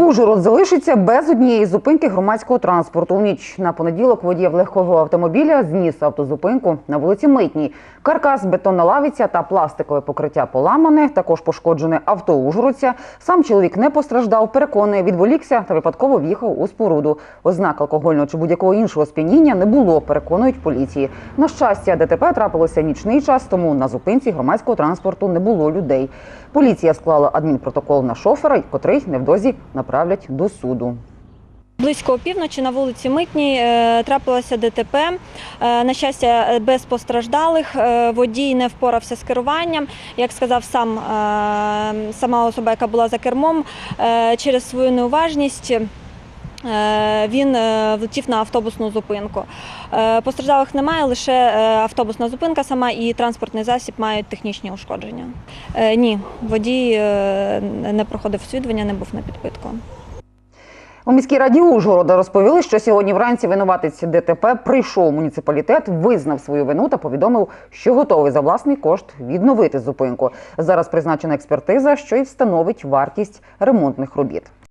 Ужгород залишиться без однієї зупинки громадського транспорту. У ніч на понеділок водіїв легкого автомобіля зніс автозупинку на вулиці Митній. Каркас, бетонна лавиця та пластикове покриття поламане. Також пошкоджене авто Ужгородця. Сам чоловік не постраждав, переконує, відволікся та випадково в'їхав у споруду. Ознак алкогольного чи будь-якого іншого сп'яніння не було, переконують поліції. На щастя, ДТП трапилося нічний час, тому на зупинці громадського транспорту не було людей. Поліція склала адмінпротокол на шофера, котрий невдовзі направлять до суду. Близько опівночі на вулиці Митній е, трапилося ДТП. Е, На щастя, е, без постраждалих. Водій не впорався з керуванням. Як сказав сам сама особа, яка була за кермом, через свою неуважність. Е, Він е, влетів на автобусну зупинку. Е, Постраждалих немає, лише автобусна зупинка сама і транспортний засіб мають технічні ушкодження. Ні, водій не проходив освідування, не був на підпитку. У міській раді Ужгорода розповіли, що сьогодні вранці винуватець ДТП прийшов у муніципалітет, визнав свою вину та повідомив, що готовий за власний кошт відновити зупинку. Зараз призначена експертиза, що й встановить вартість ремонтних робіт.